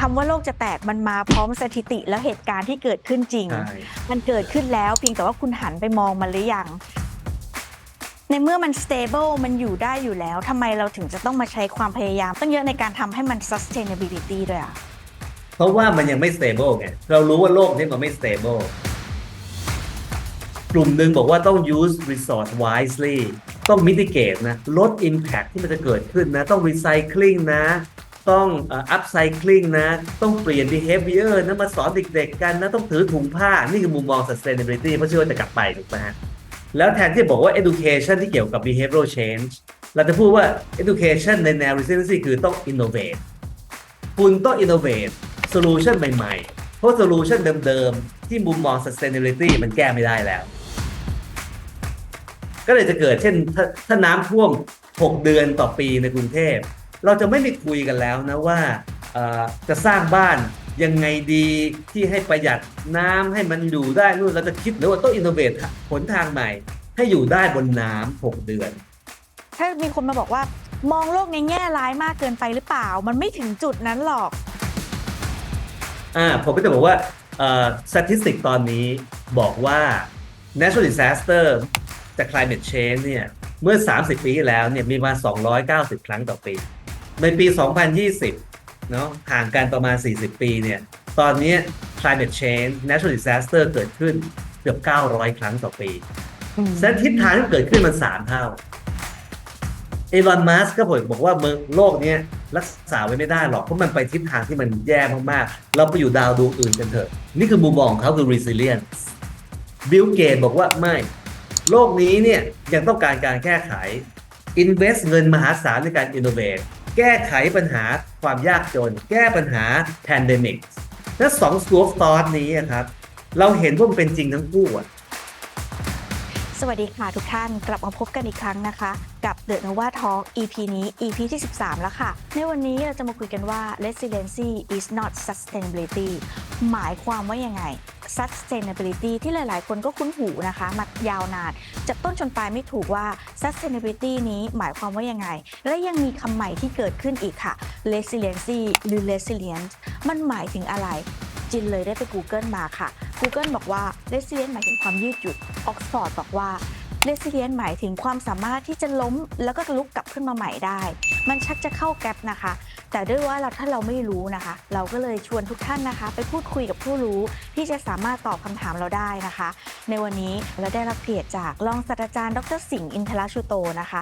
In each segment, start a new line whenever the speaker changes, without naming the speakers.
คำว่าโลกจะแตกมันมาพร้อมสถิติแล้วเหตุการณ์ที่เกิดขึ้นจริง
ใช่
มันเกิดขึ้นแล้วเพียงแต่ว่าคุณหันไปมองมันหรือยัง ในเมื่อมัน stable มันอยู่ได้อยู่แล้วทำไมเราถึงจะต้องมาใช้ความพยายามต้องเยอะในการทำให้มัน sustainability ด้วยอะ
เพราะว่ามันยังไม่ stable ไง เรารู้ว่าโลกนี้มันไม่ stable กลุ่มหนึ่งบอกว่าต้อง use resource wisely ต้อง mitigate นะ ลด impact ที่มันจะเกิดขึ้นนะ ต้อง recycling นะ ต้องอ่อ upcycling นะ ต้องเปลี่ยน behavior นะมาสอนเด็กๆกันนะ ต้องถือถุงผ้า นี่คือมุมมอง sustainability เพราะเชื่อว่าจะกลับไปถูกไหมฮะแล้วแทนที่บอกว่า education ที่เกี่ยวกับ behavioral change เราจะพูดว่า education ในแนว resiliency คือต้อง innovate คุณต้อง innovate solution ใหม่ๆ เพราะ solution เดิมๆ ที่มุมมอง sustainability มันแก้ไม่ได้แล้ว ก็เลยจะเกิดเช่นถ้าถ้าน้ำท่วม 6 เดือนต่อปีในกรุงเทพ เราจะไม่ได้คุยกันแล้วนะว่าเอ่อจะสร้างบ้านยังไงดีที่ให้ประหยัดน้ำให้มันอยู่ได้นู่นเราจะคิดหรือว่าต้อง innovate หนทางใหม่ ให้อยู่ได้บนน้ำ6เดือน
ถ้ามีคนมาบอกว่ามองโลกในแง่ร้ายมากเกินไปหรือเปล่า มันไม่ถึงจุดนั้นหรอก
อ่าผมก็จะบอกว่าเอ่อสถิติตอนนี้บอกว่า natural disaster จาก climate change เนี่ย เมื่อ 30 ปีที่แล้วเนี่ยมีมา 290 ครั้งต่อปี ในปี 2020 เนาะห่างกันประมาณ 40 ปีเนี่ย ตอนนี้ climate change natural disaster เกิดขึ้นเกือบ 900 ครั้งต่อปีฉะนั้นทิศทางที่เกิดขึ้นมัน 3 เท่า เอลอนมัสก์ก็บอกว่าเมืองโลกเนี้ยรักษาไว้ไม่ได้หรอก เพราะมันไปทิศทางที่มันแย่มาก ๆ เราไปอยู่ดาวดวงอื่นกันเถอะ นี่คือมุมมองของเขาคือ resilience บิลเกตบอกว่าไม่ โลกนี้เนี่ยยังต้องการการแก้ไข invest เงินมหาศาลในการ innovate แก้ไขปัญหาความยากจน แก้ปัญหาแพนเด믹และสอง school of thought นี้ครับ เราเห็นว่ามันเป็นจริงทั้งคู่อะ
สวัสดีค่ะทุกท่านกลับมาพบกันอีกครั้งนะคะ กับ The Nova Talk EP นี้ EP ที่ 13 แล้วค่ะ ในวันนี้เราจะมาคุยกันว่า resiliency is not sustainability หมายความว่ายังไง sustainability ที่หลาย ๆ คนก็คุ้นหูนะคะมายาวนานจากต้นจนปลายไม่ถูกว่า sustainability นี้หมายความว่ายังไง และยังมีคำใหม่ที่เกิดขึ้นอีกค่ะ resiliency หรือ resilience มันหมายถึงอะไรจินเลยได้ไป Google มาค่ะ Google บอกว่า resilient หมายถึงความยืดหยุ่น Oxford บอกว่า resilient หมายถึงความสามารถที่จะล้มแล้วก็ลุกกลับขึ้นมาใหม่ได้ มันชักจะเข้าแกลบนะคะ แต่ด้วยว่าเราถ้าเราไม่รู้นะคะ เราก็เลยชวนทุกท่านนะคะ ไปพูดคุยกับผู้รู้ที่จะสามารถตอบคำถามเราได้นะคะ ในวันนี้เราได้รับเกียรติจากรองศาสตราจารย์ ดรสิงห์อินทรชุโตนะคะ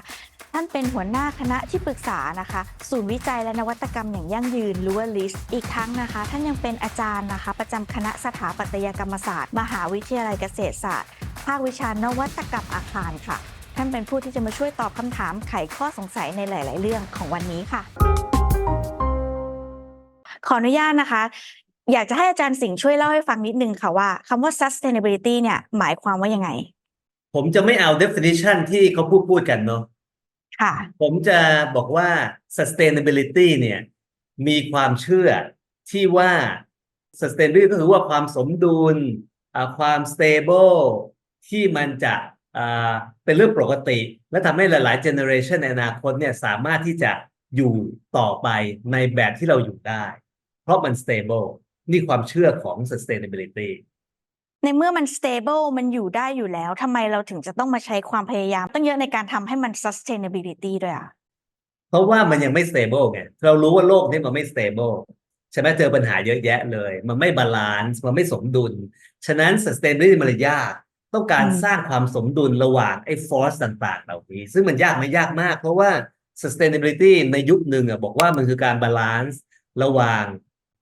ท่านเป็นหัวหน้าคณะที่ปรึกษานะคะ ศูนย์วิจัยและนวัตกรรมอย่างยั่งยืนหรือว่า LIS อีกทั้งนะคะ ท่านยังเป็นอาจารย์นะคะ ประจำคณะสถาปัตยกรรมศาสตร์ มหาวิทยาลัยเกษตรศาสตร์ ภาควิชานวัตกรรมอาคารค่ะ ท่านเป็นผู้ที่จะมาช่วยตอบคำถามไขข้อสงสัยในหลาย ๆ เรื่องของวันนี้ค่ะ ขออนุญาตนะคะอยากจะให้อาจารย์สิงห์ช่วยเล่าให้ฟังนิดนึงค่ะว่าคำว่า sustainability เนี่ยหมายความว่ายังไง
ผมจะไม่เอา definition ที่เขาพูดพูดกันเนาะ
ค่ะ
ผมจะบอกว่า sustainability เนี่ยมีความเชื่อที่ว่า sustainability ก็คือว่าความสมดุลความ stable ที่มันจะเป็นเรื่องปกติ และทำให้หลาย ๆ generation ในอนาคตเนี่ยสามารถที่จะอยู่ต่อไปในแบบที่เราอยู่ได้ เพราะมัน stable นี่ความเชื่อของ sustainability
ในเมื่อมัน stable มันอยู่ได้อยู่แล้วทำไมเราถึงจะต้องมาใช้ความพยายามต้องเยอะในการทำให้มัน sustainability ด้วยอะ
เพราะว่ามันยังไม่ stable ไงเรารู้ว่าโลกนี้มันไม่ stable ใช่ไหมเจอปัญหาเยอะแยะเลย มันไม่บาลานซ์มันไม่สมดุล ฉะนั้น sustainability มันเลยยากต้องการ
อืม
สร้างความสมดุลระหว่างไอ้ force ต่างๆ เหล่านี้ ซึ่งมันยากไหม่ยากมาก เพราะว่า sustainability ในยุคหนึ่งอะบอกว่ามันคือการบาลานซ์ระหว่าง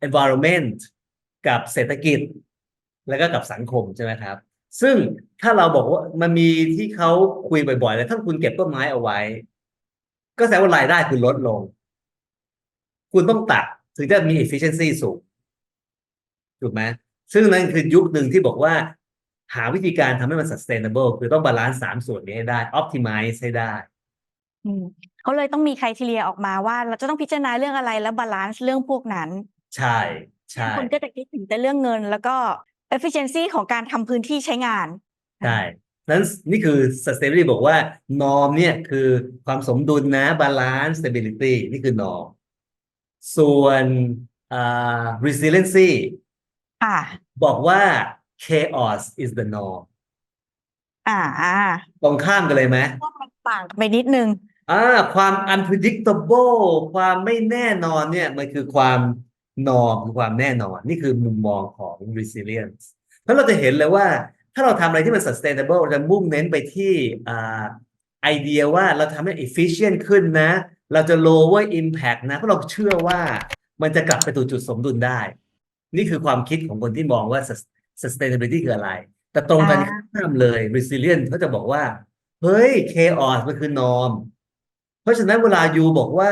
environment กับเศรษฐกิจ แล้วก็กับสังคมใช่ไหมครับ ซึ่งถ้าเราบอกว่ามันมีที่เขาคุยบ่อยๆเลยถ้าคุณเก็บต้นไม้เอาไว้ ก็แสดงว่ารายได้คุณลดลง คุณต้องตัดถึงจะมี efficiency สูงถูกไหมซึ่งนั่นคือยุคหนึ่งที่บอกว่า หาวิธีการทำให้มัน sustainable คือต้องบาลานซ์สามส่วนนี้ให้ได้ optimize ให้ได้
อืมเขาเลยต้องมีใครทีเรียออกมาว่า เราจะต้องพิจารณาเรื่องอะไรแล้วบาลานซ์เรื่องพวกนั้น
ใช่ใช่
คนก็จะคิดถึงแต่เรื่องเงิน แล้วก็ efficiency ของการทำพื้นที่ใช้งาน
ใช่นั้นนี่คือ sustainability บอกว่า norm เนี่ยคือความสมดุลนะ balance stability นี่คือ norm ส่วนอ่า resiliency
ค่ะ
บอกว่า chaos is the norm
อ่า
ตรงข้ามกันเลยไหม
ก็มันต่างกันไปนิดนึง
อ่าความ unpredictable ความไม่แน่นอนเนี่ย มันคือความ นอมคือความแน่นอน นี่คือมุมมองของ resilience เพราะเราจะเห็นเลยว่า ถ้าเราทำอะไรที่มัน sustainable เราจะมุ่งเน้นไปที่ไอเดียว่าเราทำให้ efficient ขึ้นนะ เราจะ lower impact นะ เพราะเราเชื่อว่ามันจะกลับไปสู่จุดสมดุลได้ นี่คือความคิดของคนที่มองว่า sustainability คืออะไร แต่ตรงกันข้ามเลย resilience เขาจะบอกว่า เฮ้ย chaos มันคือ norm เพราะฉะนั้นเวลายูบอกว่า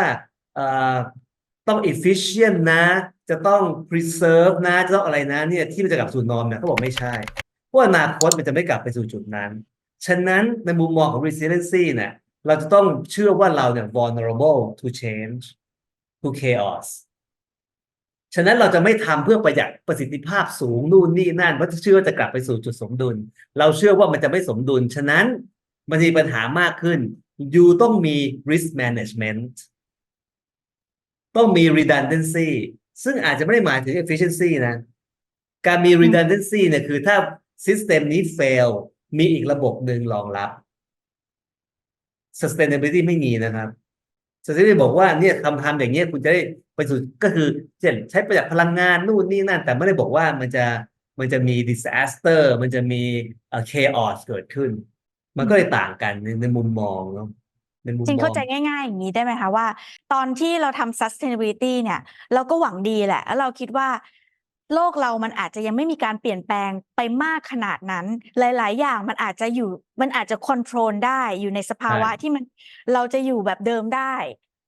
ต้อง efficient นะ จะต้อง preserve นะจะต้องอะไรนะเนี่ยที่มันจะกลับสู่ norm เนี่ยเขาบอกไม่ใช่เพราะอนาคตมันจะไม่กลับไปสู่จุดนั้น ฉะนั้นในมุมมองของ resiliency เนี่ยเราจะต้องเชื่อว่าเราเนี่ย vulnerable to change to chaos ฉะนั้นเราจะไม่ทำเพื่อประหยัดประสิทธิภาพสูงนู่นนี่นั่นเพราะเชื่อว่าจะกลับไปสู่จุดสมดุล เราเชื่อว่ามันจะไม่สมดุล ฉะนั้นมันมีปัญหามากขึ้นยูต้องมี risk management ต้องมี redundancy ซึ่งอาจจะไม่ได้หมายถึง efficiency นะ การมี redundancy เนี่ยคือถ้า system นี้ fail มีอีกระบบหนึ่งรองรับ sustainability ไม่มีนะครับ sustainability บอกว่าเนี่ยทำทำอย่างเงี้ยคุณจะได้ไปสู่ก็คือเช่นใช้ประหยัดพลังงานนู่นนี่นั่น แต่ไม่ได้บอกว่ามันจะมันจะมี disaster มันจะมีเอ่อ chaos เกิดขึ้น มันก็เลยต่างกันในในมุมมองเนาะ ในมุม
จริง
มอ
เข้างใจง่ายๆ อย่างนี้ได้ไหมคะว่า ตอนที่เราทำ sustainability เนี่ย เราก็หวังดีแหละ แล้วเราคิดว่า โลกเรามันอาจจะยังไม่มีการเปลี่ยนแปลงไปมากขนาดนั้น หลาย ๆ อย่างมันอาจจะอยู่มันอาจจะ control ได้อยู่ในสภาวะ
ใช่
ที่มันเราจะอยู่แบบเดิมได้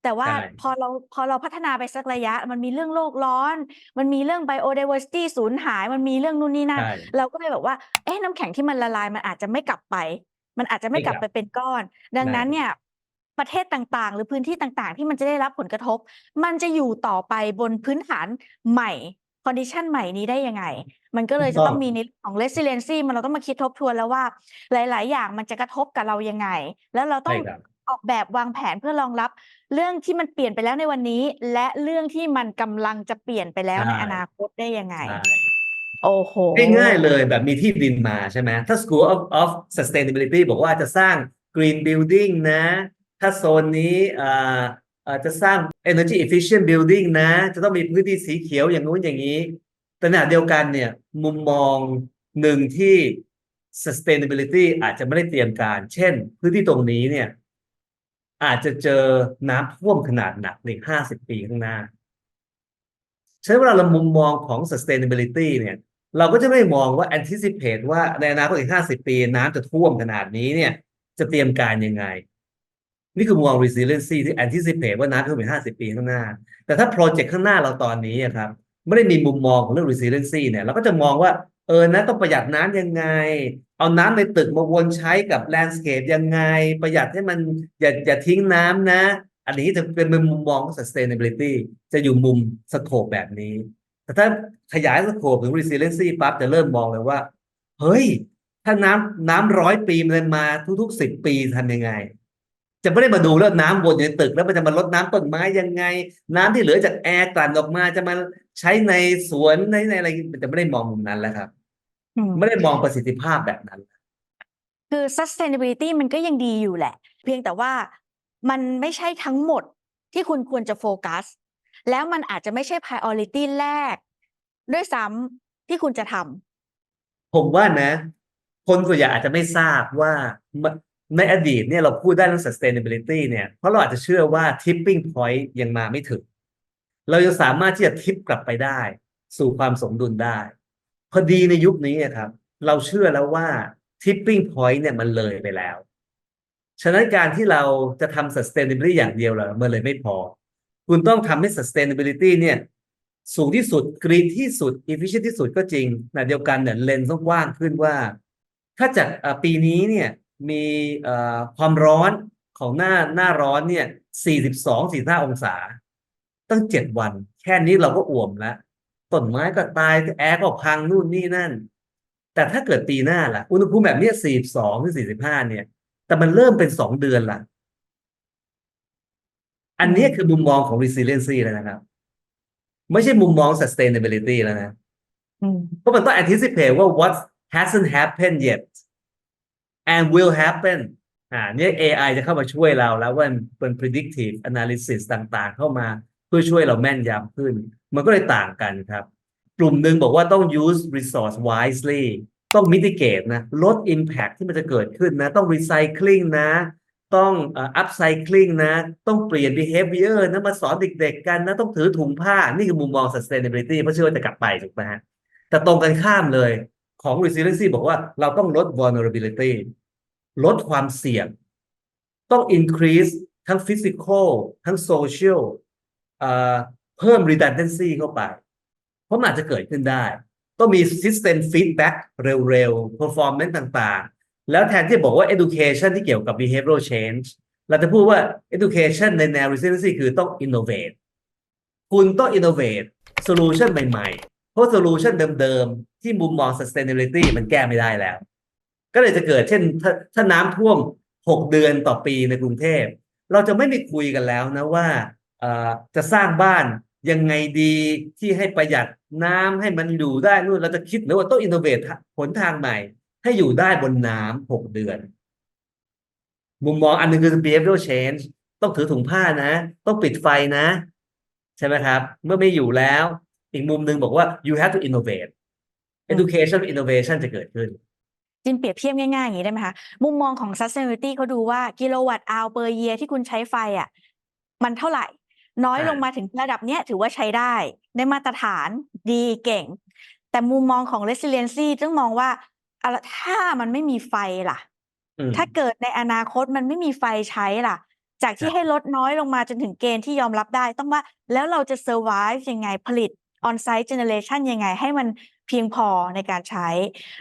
แต่ว่า
ใช่
พอเราพอเราพัฒนาไปสักระยะ มันมีเรื่องโลกร้อน มันมีเรื่อง biodiversity สูญหาย มันมีเรื่องนู่นนี่นั่น
ใช่
เราก็เลยแบบว่าเอ๊ะน้ำแข็งที่มันละลายมันอาจจะไม่กลับไป มันอาจจะไม่
ไม่
กลับ
กลับ
ไปเป็นก้อน ดัง
ใช่
นั้นเนี่ย ประเทศต่างๆ หรือพื้นที่ต่างๆ ที่มันจะได้รับผลกระทบ มันจะอยู่ต่อไปบนพื้นฐานใหม่ condition ใหม่นี้ได้ยังไง มันก็เลย
ถูกต้อง
จะต้องมีในเรื่องของ resiliency มันเราต้องมาคิดทบทวนแล้วว่า หลาย ๆ อย่างมันจะกระทบกับเรายังไง แล้วเราต้อ
ใช่
ง
ครับ
ออกแบบวางแผนเพื่อรองรับ เรื่องที่มันเปลี่ยนไปแล้วในวันนี้ และเรื่องที่มันกำลังจะเปลี่ยนไปแล้วใน
ใช่
อนาคตได้ยังไง
ใช่
โอ้โห
ง่ายๆเลยแบบมีที่ดินมาใช่ไหมถ้า School of of Sustainability บอกว่าจะสร้าง Green Building นะ ถ้าโซนนี้อ่าอ่าจะสร้าง Energy Efficient Building นะ จะต้องมีพื้นที่สีเขียวอย่างนู้นอย่างนี้แต่ขณะเดียวกันเนี่ยมุมมองหนึ่งที่ Sustainability อาจจะไม่ได้เตรียมการ เช่น พื้นที่ตรงนี้เนี่ยอาจจะเจอน้ำท่วมขนาดหนักในห้าสิบปีข้างหน้าใช้เวลาเรามุมมองของ sustainability เนี่ยเราก็จะไม่มองว่า anticipate ว่าในอนาคตอีกห้าสิบปี น้ำจะท่วมขนาดนี้เนี่ยจะเตรียมการยังไง นี่คือมุมมอง resiliency ที่ anticipate ว่าน้ำท่วมอีกห้าสิบปีข้างหน้า แต่ถ้า project ข้างหน้าเราตอนนี้ครับไม่ได้มีมุมมองของเรื่อง resiliency เนี่ยเราก็จะมองว่าเออนะต้องประหยัดน้ำยังไง เอาน้ำในตึกมาวนใช้กับ landscape ยังไง ประหยัดให้มันอย่าอย่าทิ้งน้ำนะ อันนี้จะเป็นมุมมองของ sustainability จะอยู่มุมสโคปแบบนี้ แต่ถ้าขยายสโคปถึง resiliency ปั๊บจะเริ่มมองเลยว่า เฮ้ย ถ้าน้ำน้ำร้อยปีมันมาทุกๆสิบปีทำยังไง จะไม่ได้มาดูแล้วน้ำวนอยู่ในตึกแล้วมันจะมาลดน้ำต้นไม้ยังไง น้ำที่เหลือจากแอร์กลั่นออกมาจะมาใช้ในสวนในในอะไรมันจะไม่ได้มองมุมนั้นแล้วครับ
อืม
ไม่ได้มองประสิทธิภาพแบบนั้น
คือ sustainability มันก็ยังดีอยู่แหละ เพียงแต่ว่ามันไม่ใช่ทั้งหมดที่คุณควรจะโฟกัส แล้วมันอาจจะไม่ใช่ priority แรก ด้วยซ้ำที่คุณจะทำ
ผมว่านะ คนส่วนใหญ่อาจจะไม่ทราบว่า ในอดีตเนี่ยเราพูดได้เรื่อง sustainability เนี่ยเพราะเราอาจจะเชื่อว่า tipping point ยังมาไม่ถึง เราจะสามารถที่จะทิปกลับไปได้ สู่ความสมดุลได้ พอดีในยุคนี้ครับ เราเชื่อแล้วว่า tipping point เนี่ยมันเลยไปแล้ว ฉะนั้นการที่เราจะทำ sustainability อย่างเดียวเรามันเลยไม่พอ คุณต้องทำให้ sustainability เนี่ยสูงที่สุด green ที่สุด efficient ที่สุดก็จริงแต่เดียวกันเนี่ยเลนส์ต้องกว้างขึ้นว่า ถ้าจากปีนี้เนี่ย มีเอ่อความร้อนของหน้าหน้าร้อนเนี่ย 42 45 องศา ตั้ง7วัน แค่นี้เราก็อ่วมแล้วต้นไม้ก็ตายแอร์ก็พังนู่นนี่นั่น แต่ถ้าเกิดปีหน้าล่ะ อุณหภูมิแบบเนี้ย42ถึง45 เนี่ย แต่มันเริ่มเป็น2เดือนละอันเนี้ยคือมุมมองของ resiliency แล้วนะครับ ไม่ใช่มุมมอง sustainability แล้วนะ
อืม
เพราะมันต้อง anticipate ว่า what hasn't happened yet and will happen อ่าเนี่ย AI จะเข้ามาช่วยเราแล้วว่าเป็น predictive analysis ต่างๆ เข้ามาเพื่อช่วยเราแม่นยำขึ้น มันก็เลยต่างกันครับ กลุ่มหนึ่งบอกว่าต้อง use resource wisely ต้อง mitigate นะ ลด impact ที่มันจะเกิดขึ้นนะ ต้อง recycling นะ ต้อง upcycling นะ ต้องเปลี่ยน behavior นะ มาสอนเด็กๆกันนะ ต้องถือถุงผ้า นี่คือมุมมอง sustainability เพราะเชื่อว่าจะกลับไปถูกไหมฮะแต่ตรงกันข้ามเลย ของ resiliency บอกว่าเราต้องลด vulnerability ลดความเสี่ยง ต้อง increase ทั้ง physical ทั้ง social เพิ่ม redundancy เข้าไป เพราะมันอาจจะเกิดขึ้นได้ ต้องมี system feedback เร็วๆ performance ต่างๆ แล้วแทนที่บอกว่า education ที่เกี่ยวกับ behavioral change เราจะพูดว่า education ในแนว resiliency คือต้อง innovate คุณต้อง innovate solution ใหม่ ๆ เพราะ solution เดิมๆ ที่มุมมอง sustainability มันแก้ไม่ได้แล้ว ก็เลยจะเกิดเช่นถ้าถ้าน้ำท่วม 6 เดือนต่อปีในกรุงเทพ เราจะไม่มีคุยกันแล้วนะว่าจะสร้างบ้านยังไงดีที่ให้ประหยัดน้ำให้มันอยู่ได้นู่นเราจะคิดหรือว่าต้องอินโนเวทหนทางใหม่ ให้อยู่ได้บนน้ำหกเดือน มุมมองอันหนึงคือ behavioral change ต้องถือถุงผ้านะ ต้องปิดไฟนะ ใช่ไหมครับ เมื่อไม่อยู่แล้ว อีกมุมหนึ่งบอกว่า you have to innovate education innovation จะเกิดขึ้น
จินเปรียบเทียบง่ายๆอย่างนี้ได้ไหมคะมุมมองของ sustainability เขาดูว่ากิโลวัตต์ hour per year ที่คุณใช้ไฟอะมันเท่าไหร่ น้อย
อ่า
ลงมาถึงระดับเนี้ยถือว่าใช้ได้ได้มาตรฐานดีเก่ง แต่มุมมองของ resiliency ต้องมองว่าอะละถ้ามันไม่มีไฟล่ะ
อืม
ถ้าเกิดในอนาคตมันไม่มีไฟใช้ล่ะ จากที่
ครับ
ให้ลดน้อยลงมาจนถึงเกณฑ์ที่ยอมรับได้ ต้องว่าแล้วเราจะ survive ยังไงผลิต on-site generation ยังไง ให้มันเพียงพอในการใช้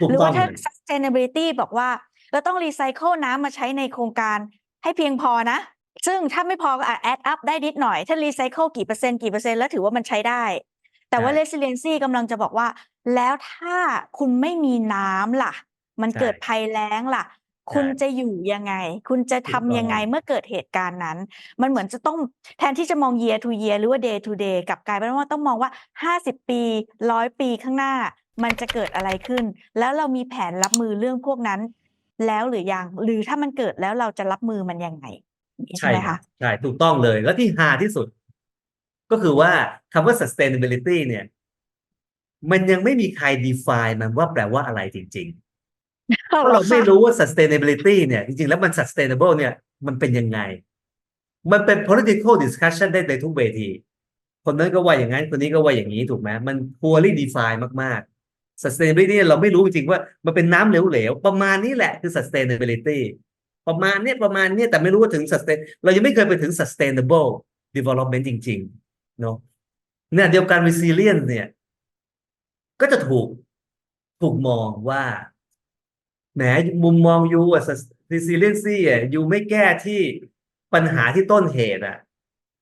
ถูก
หรือ
ต้อ
ว่างถ้า
เลย
sustainability บอกว่าเราต้องรีไซเคิลน้ำมาใช้ในโครงการให้เพียงพอนะ ซึ่งถ้าไม่พอก็อาจ add up ได้นิดหน่อย ถ้ารีไซเคิลกี่เปอร์เซ็นต์กี่เปอร์เซ็นต์แล้วถือว่ามันใช้ได้ แต่ว่า
ใช่
resiliency กำลังจะบอกว่า แล้วถ้าคุณไม่มีน้ำล่ะ มัน
ใช่
เกิดภัยแล้งล่ะ คุณจะอยู่ยังไง คุณจะ
ถูกต้
ทำ
อง
ยังไงเมื่อเกิดเหตุการณ์นั้น มันเหมือนจะต้องแทนที่จะมอง year to year หรือว่า day to day กลับกลายเป็นว่าต้องมองว่า 50 ปี100ปีข้างหน้า มันจะเกิดอะไรขึ้น แล้วเรามีแผนรับมือเรื่องพวกนั้น แล้วหรือยัง หรือถ้ามันเกิดแล้วเราจะรับมือมันยังไงอย่างนี้ใช่ไหม
ครั
คะ
บใช่ถูกต้องเลยแล้วที่ฮาที่สุด ก็คือว่าคำว่า sustainability เนี่ย มันยังไม่มีใคร define มันว่าแปลว่าอะไรจริง ๆ เพราะเราไม่รู้ว่า sustainability เนี่ย จริงๆ แล้วมัน sustainable เนี่ย มันเป็นยังไง มันเป็น political discussion ได้ในทุกเวที คนนั้นก็ว่าอย่างนั้น คนนี้ก็ว่าอย่างนี้ถูกไหมมัน poorly define มากๆ sustainability เนี่ยเราไม่รู้จริงๆว่ามันเป็นน้ำเหลวๆ ประมาณนี้แหละคือ sustainability ประมาณเนี้ยประมาณเนี้ยแต่ไม่รู้ว่าถึง sustain เรายังไม่เคยไปถึง sustainable development จริงๆเนาะเนี่ยเดียวกัน resilience เนี่ย ก็จะถูกถูกมองว่า แหมมุมมองยูอะ resiliency อะยูไม่แก้ที่ปัญหาที่ต้นเหตุอะ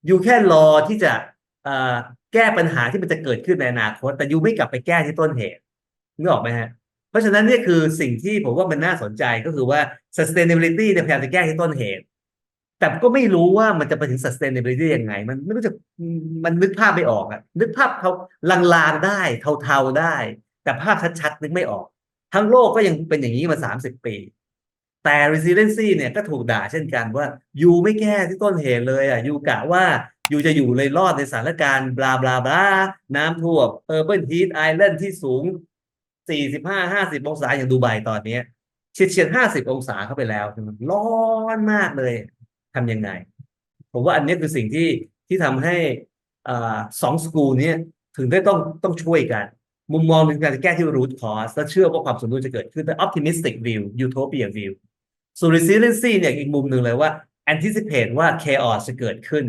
ยูแค่รอที่จะเอ่อแก้ปัญหาที่มันจะเกิดขึ้นในอนาคต แต่ยูไม่กลับไปแก้ที่ต้นเหตุนึกออกไหมฮะ เพราะฉะนั้นนี่คือสิ่งที่ผมว่ามันน่าสนใจก็คือว่า sustainability เนี่ยพยายามจะแก้ที่ต้นเหตุ แต่ก็ไม่รู้ว่ามันจะไปถึง sustainability ยังไง มันไม่รู้จะมันนึกภาพไม่ออกอะนึกภาพเขาลางๆได้เทาๆได้ แต่ภาพชัดๆนึกไม่ออก ทั้งโลกก็ยังเป็นอย่างนี้มา30ปี แต่ resiliency เนี่ยก็ถูกด่าเช่นกันว่าอยู่ไม่แก้ที่ต้นเหตุเลยอะอยู่กะว่าอยู่จะอยู่เลยรอดในสถานการณ์บลาบลาบลาน้ำท่วม urban heat island ที่สูง45 50องศาอย่างดูไบตอนนี้เฉียดเฉียด50องศาเข้าไปแล้วมันร้อนมากเลยทำยังไง ผมว่าอันนี้คือสิ่งที่ที่ทำให้อ่าสองสกูลนี้ถึงได้ต้องต้องช่วยกัน มุมมองในการจะแก้ที่ root cause และเชื่อว่าความสมดุลจะเกิดขึ้นเป็น optimistic view utopia view ส่วน resiliency เนี่ยอีกมุมหนึ่งเลยว่า anticipate ว่า chaos จะเกิดขึ้น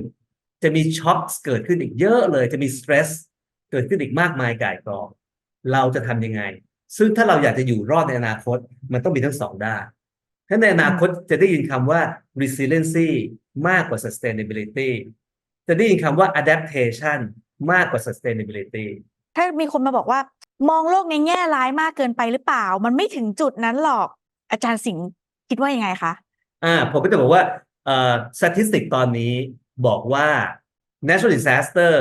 จะมี shocks เกิดขึ้นอีกเยอะเลย จะมี stress เกิดขึ้นอีกมากมายก่ายกองเราจะทำยังไง ซึ่งถ้าเราอยากจะอยู่รอดในอนาคตมันต้องมีทั้งสองด้านถ้าในอนาคตจะได้ยินคำว่า resiliency มากกว่า sustainability จะได้ยินคำว่า adaptation มากกว่า sustainability
ถ้ามีคนมาบอกว่า มองโลกในแง่ร้ายมากเกินไปหรือเปล่า มันไม่ถึงจุดนั้นหรอก อาจารย์สิงห์คิดว่ายังไงคะ
อ่าผมก็จะบอกว่าเอ่อ statistic ตอนนี้บอกว่า natural disaster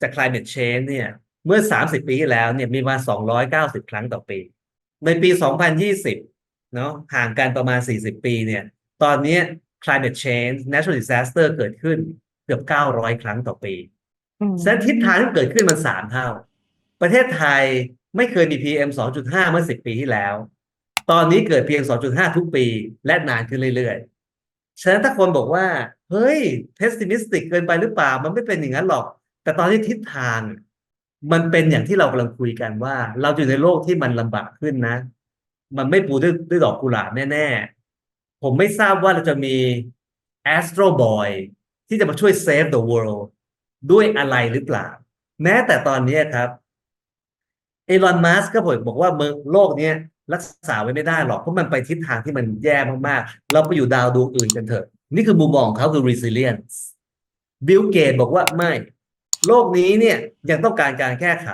จาก climate change เนี่ย เมื่อ 30 ปีที่แล้วเนี่ยมีมา 290 ครั้งต่อปี ในปี 2020 เนาะห่างกันประมาณ 40 ปีเนี่ย ตอนเนี้ย climate change natural disaster เกิดขึ้นเกือบ 900 ครั้งต่อปี
อืม
ฉะนั้นทิศทางที่เกิดขึ้นมัน 3 เท่า ประเทศไทยไม่เคยมี PM 2.5 เมื่อ 10 ปีที่แล้ว ตอนนี้เกิด PM 2.5 ทุกปีและนานขึ้นเรื่อยๆ ฉะนั้นถ้าคนบอกว่า เฮ้ย pessimistic เกินไปหรือเปล่า มันไม่เป็นอย่างนั้นหรอก แต่ตอนนี้ทิศทางมันเป็นอย่างที่เรากำลังคุยกันว่า เราอยู่ในโลกที่มันลำบากขึ้นนะ มันไม่ปูด้วยด้วยดอกกุหลาบแน่ ๆ ผมไม่ทราบว่าเราจะมี Astro Boy ที่จะมาช่วย save the world ด้วยอะไรหรือเปล่า แม้แต่ตอนนี้ครับ อลอนมัสก์ก็บอกว่าเมืองโลกเนี้ยรักษาไว้ไม่ได้หรอกเพราะมันไปทิศทางที่มันแย่มากๆ เราไปอยู่ดาวดวงอื่นกันเถอะ นี่คือมุมมองเขาคือ resilience บิลเกตบอกว่าไม่ โลกนี้เนี่ยยังต้องการการแก้ไข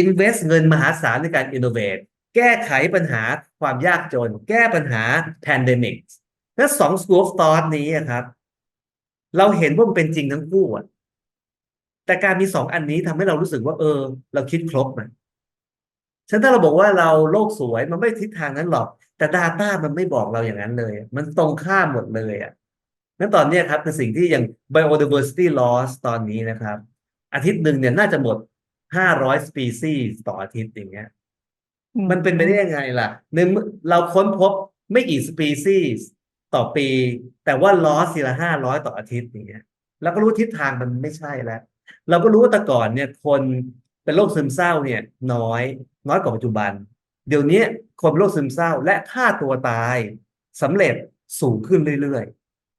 invest เงินมหาศาลในการ innovate แก้ไขปัญหาความยากจน แก้ปัญหา pandemic และสอง school of thought นี้ครับ เราเห็นว่ามันเป็นจริงทั้งคู่อะแต่การมีสองอันนี้ทำให้เรารู้สึกว่าเออ เราคิดครบมัน ฉะนันถ้าเราบอกว่าเราโลกสวยมันไม่ทิศทางนั้นหรอก แต่ Data มันไม่บอกเราอย่างนั้นเลย มันตรงข้ามหมดเลยอะนั้นตอนเนี้ยครับคือสิ่งที่ยัง biodiversity loss ตอนนี้นะครับ อาทิตย์หนึ่งเนี่ยน่าจะหมด500 species ต่ออาทิตย์อย่างเงี้ย มันเป็นไปได้ยังไงล่ะในเมื่อเราค้นพบไม่กี่สปีซีส์ต่อปี แต่ว่าล้อสีละห้าร้อยต่ออาทิตย์อย่างเงี้ยเราก็รู้ทิศทางมันไม่ใช่แล้ว เราก็รู้ว่าแต่ก่อนเนี่ยคน เป็นโรคซึมเศร้าเนี่ยน้อย น้อยกว่าปัจจุบัน เดี๋ยวนี้คนเป็นโรคซึมเศร้าและฆ่าตัวตายสำเร็จสูงขึ้นเรื่อย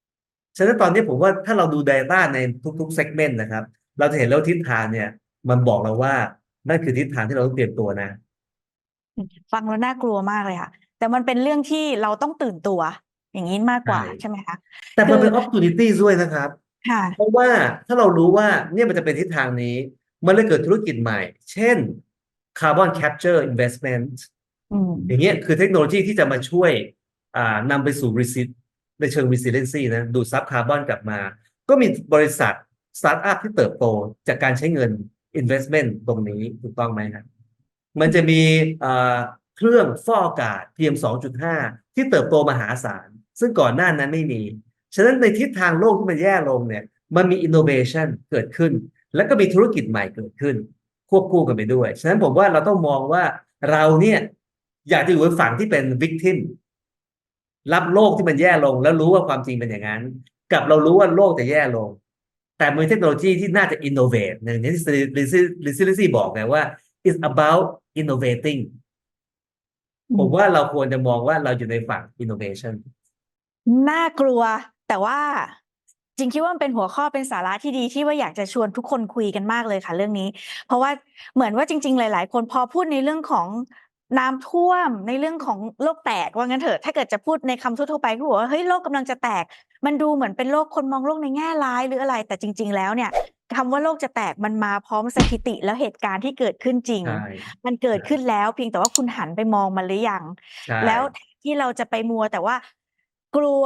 ๆ ฉะนั้นตอนนี้ผมว่าถ้าเราดู Data ในทุกๆ segment นะครับ เราจะเห็นแล้วทิศทางเนี่ย มันบอกเราว่านั่นคือทิศทางที่เราต้องเตรียมตัวนะ
ฟังแล้วน่ากลัวมากเลยค่ะ แต่มันเป็นเรื่องที่เราต้องตื่นตัว อย่างนี้มากกว่า
ใช่
ใช่ไหมคะ
แต่มันเป็น
คือ
opportunity ด้วยนะครับ
ค่ะ
เพราะว่าถ้าเรารู้ว่าเนี่ยมันจะเป็นทิศทางนี้ มันเลยเกิดธุรกิจใหม่ เช่น carbon capture investment
อืม
อย่างเงี้ยคือเทคโนโลยีที่จะมาช่วยอ่านำไปสู่ resil ในเชิง resiliency นะดูดซับคาร์บอนกลับมา ก็มีบริษัทสตาร์ทอัพที่เติบโตจากการใช้เงิน investment ตรงนี้ถูกต้องไหมครับมันจะมีอ่าเครื่องฟอกอากาศ PM 2.5 ที่เติบโตมหาศาล ซึ่งก่อนหน้านั้นไม่มี ฉะนั้นในทิศทางโลกที่มันแย่ลงเนี่ย มันมี innovation เกิดขึ้น แล้วก็มีธุรกิจใหม่เกิดขึ้น ควบคู่กันไปด้วย ฉะนั้นผมว่าเราต้องมองว่าเราเนี่ยอยากจะอยู่บนฝั่งที่เป็น victim รับโลกที่มันแย่ลง แล้วรู้ว่าความจริงเป็นอย่างนั้น กับเรารู้ว่าโลกจะแย่ลง แต่มีเทคโนโลยีที่น่าจะ innovate อย่างที่ resiliency บอกไงว่า it's about innovating
อืม
ผมว่าเราควรจะมองว่าเราอยู่ในฝั่ง innovation
น่ากลัวแต่ว่า จริงคิดว่ามันเป็นหัวข้อเป็นสาระที่ดีที่ว่าอยากจะชวนทุกคนคุยกันมากเลยค่ะ เรื่องนี้ เพราะว่าเหมือนว่าจริง ๆ หลาย ๆ คนพอพูดในเรื่องของน้ำท่วมในเรื่องของโลกแตกว่างั้นเถอะถ้าเกิดจะพูดในคำทั่วๆไปก็บอกว่าเฮ้ยโลกกำลังจะแตก มันดูเหมือนเป็นโลกคนมองโลกในแง่ร้ายหรืออะไร แต่จริง ๆ แล้วเนี่ยคำว่าโลกจะแตกมันมาพร้อมสถิติแล้วเหตุการณ์ที่เกิดขึ้นจริง
ใช่
มันเกิดขึ้นแล้วเพียงแต่ว่าคุณหันไปมองมันหรือยัง
ใช่
แล้วแทนที่เราจะไปมัวแต่ว่า กลัว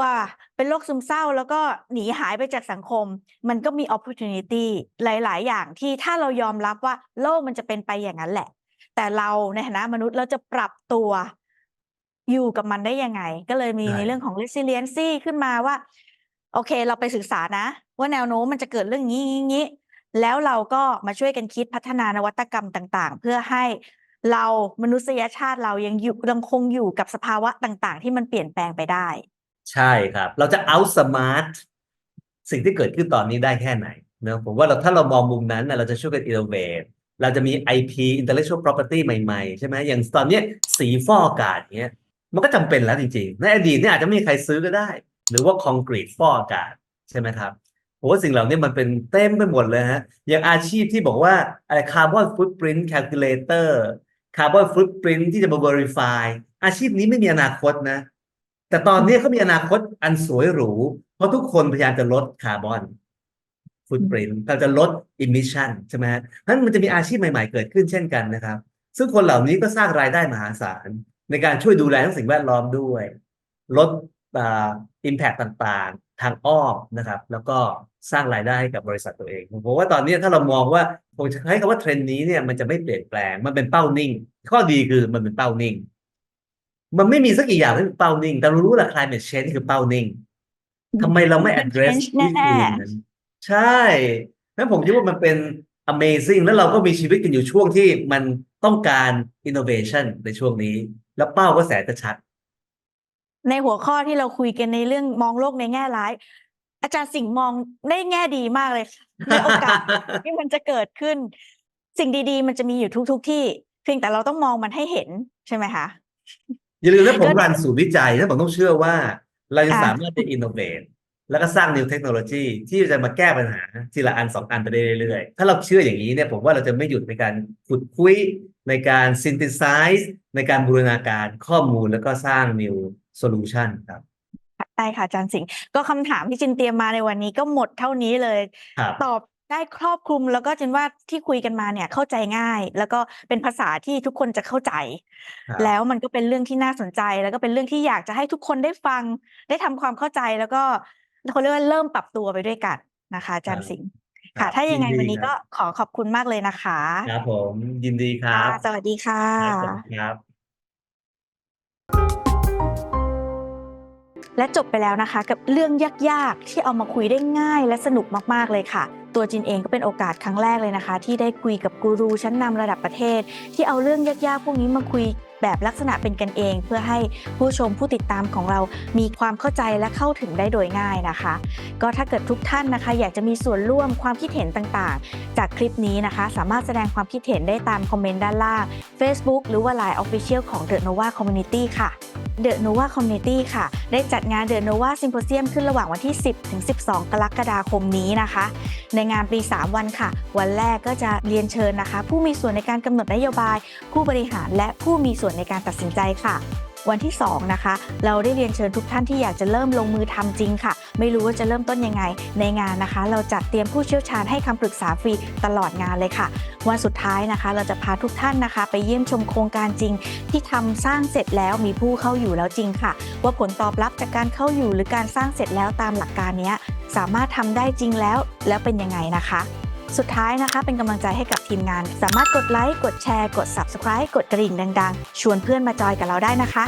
เป็นโรคซึมเศร้า แล้วก็หนีหายไปจากสังคม มันก็มี opportunity หลาย ๆ อย่างที่ถ้าเรายอมรับว่าโลกมันจะเป็นไปอย่างนั้นแหละ แต่เราในฐานะมนุษย์เราจะปรับตัวอยู่กับมันได้ยังไง ก็เลยมี
ใช่
ในเรื่องของ resiliency ขึ้นมาว่า โอเค เราไปศึกษานะ ว่าแนวโน้มมันจะเกิดเรื่องนี้งี้งี้แล้วเราก็มาช่วยกันคิดพัฒนานวัตกรรมต่าง ๆ เพื่อให้เรามนุษยชาติเรายังอยู่ยังคงอยู่กับสภาวะต่าง ๆ ที่มันเปลี่ยนแปลงไปได้
ใช่ครับ เราจะ outsmart สิ่งที่เกิดขึ้นตอนนี้ได้แค่ไหนเนะผมว่าเราถ้าเรามองมุมนั้นนะเราจะช่วยกัน innovate เราจะมี IP intellectual property ใหม่ๆ ใช่ไหมอย่างตอนนี้สีฟอกอากาศเนี้ย มันก็จำเป็นแล้วจริงๆ ในอดีตเนี่ยอาจจะไม่มีใครซื้อก็ได้ หรือว่าคอนกรีตฟอกอากาศใช่ไหมครับผมว่าสิ่งเหล่านี้มันเป็นเต็มไปหมดเลยฮะ อย่างอาชีพที่บอกว่าอะไรคาร์บอนฟุตปรินท์แคลคูลเลเตอร์คาร์บอนฟุตปรินท์ที่จะมา verify อาชีพนี้ไม่มีอนาคตนะ แต่ตอนนี้เขามีอนาคตอันสวยหรู เพราะทุกคนพยายามจะลดคาร์บอนฟุตปรินท์เราจะลดอิมิชันใช่ไหมเพราะฉะนั้นมันจะมีอาชีพใหม่ๆ เกิดขึ้นเช่นกันนะครับ ซึ่งคนเหล่านี้ก็สร้างรายได้มหาศาล ในการช่วยดูแลทั้งสิ่งแวดล้อมด้วย ลดอ่า impact ต่างๆ ทางอ้อมนะครับ แล้วก็สร้างรายได้ให้กับบริษัทตัวเองผมว่าตอนนี้ถ้าเรามองว่าผมจะใช้คำว่าเทรนด์นี้เนี่ยมันจะไม่เปลี่ยนแปลงมันเป็นเป้านิ่ง ข้อดีคือมันเป็นเป้านิ่ง มันไม่มีสักกี่อย่างที่เป็นเป้านิ่ง แต่เรารู้แหละ climate change นี่คือเป้านิ่งทำไมเราไม่ address
Change
ที่
แน่
อื่นนั้นใช่งั้นผมคิดว่ามันเป็น amazing แล้วเราก็มีชีวิตกันอยู่ช่วงที่มันต้องการ innovation ในช่วงนี้ แล้วเป้าก็แสนจะชัด
ในหัวข้อที่เราคุยกันในเรื่องมองโลกในแง่ร้าย อาจารย์สิงห์มองได้แง่ดีมากเลยค่ะในโอกาสที่มันจะเกิดขึ้น สิ่งดีๆ มันจะมีอยู่ทุกๆที่ เพียงแต่เราต้องมองมันให้เห็นใช่ไหมคะ
อย่าลืมนะผม
ก็
รันศูนย์วิจัยนะผมต้องเชื่อว่า เราจะ
อะ
สามารถจะ innovate แล้วก็สร้าง new technology ที่จะมาแก้ปัญหาทีละอันสองอันไปได้เรื่อยๆ ถ้าเราเชื่ออย่างนี้เนี่ยผมว่าเราจะไม่หยุดในการขุดคุยในการ synthesize ในการบูรณาการข้อมูลแล้วก็สร้าง new solution ครับ
ได้ค่ะอาจารย์สิงห์ก็คำถามที่จินเตรียมมาในวันนี้ก็หมดเท่านี้เลย
ครับ
ตอบ ได้ครอบคลุมแล้วก็จินว่าที่คุยกันมาเนี่ยเข้าใจง่าย แล้วก็เป็นภาษาที่ทุกคนจะเข้าใจ
ครับ
แล้วมันก็เป็นเรื่องที่น่าสนใจ แล้วก็เป็นเรื่องที่อยากจะให้ทุกคนได้ฟัง ได้ทำความเข้าใจแล้วก็เขาเรียกว่าเริ่มปรับตัวไปด้วยกันนะคะอาจารย์สิงห์
ครั
ค่ะ
บ
ถ้ายังไง
ยินดี
วันนี้
ครั
ก็
บ
ขอขอบคุณมากเลยนะคะ
ครับผมยินดีครั
ค่ะ
บ
สวัสดีค่ะ
ครับสวัสดีครับ
และจบไปแล้วนะคะ กับเรื่องยากๆ ที่เอามาคุยได้ง่ายและสนุกมากๆเลยค่ะ ตัวจินเองก็เป็นโอกาสครั้งแรกเลยนะคะ ที่ได้คุยกับกูรูชั้นนำระดับประเทศ ที่เอาเรื่องยากๆพวกนี้มาคุยแบบลักษณะเป็นกันเอง เพื่อให้ผู้ชมผู้ติดตามของเรามีความเข้าใจและเข้าถึงได้โดยง่ายนะคะ ก็ถ้าเกิดทุกท่านนะคะ อยากจะมีส่วนร่วมความคิดเห็นต่างๆ จากคลิปนี้นะคะ สามารถแสดงความคิดเห็นได้ตามคอมเมนต์ด้านล่าง Facebook หรือว่า Line Official ของ The Nova Community ค่ะ The Nova Community ค่ะ ได้จัดงาน The Nova Symposium ขึ้นระหว่างวันที่ 10 ถึง 12 กรกฎาคมนี้นะคะในงานปี 3 วันค่ะ วันแรกก็จะเรียนเชิญนะคะ ผู้มีส่วนในการกำหนดนโยบาย ผู้บริหารและผู้มีส่วนในการตัดสินใจค่ะ วันที่ 2 นะคะ เราได้เรียนเชิญทุกท่านที่อยากจะเริ่มลงมือทำจริงค่ะ ไม่รู้ว่าจะเริ่มต้นยังไง ในงานนะคะ เราจัดเตรียมผู้เชี่ยวชาญให้คำปรึกษาฟรีตลอดงานเลยค่ะ วันสุดท้ายนะคะ เราจะพาทุกท่านนะคะ ไปเยี่ยมชมโครงการจริง ที่ทำสร้างเสร็จแล้วมีผู้เข้าอยู่แล้วจริงค่ะ ว่าผลตอบรับจากการเข้าอยู่หรือการสร้างเสร็จแล้วตามหลักการนี้สามารถทำได้จริงแล้วแล้วเป็นยังไงนะคะ สุดท้ายนะคะ เป็นกำลังใจให้กับทีมงาน สามารถกดไลค์ กดแชร์ กด subscribe กดกระดิ่งดัง ๆ ชวนเพื่อนมาจอยกับเราได้นะคะ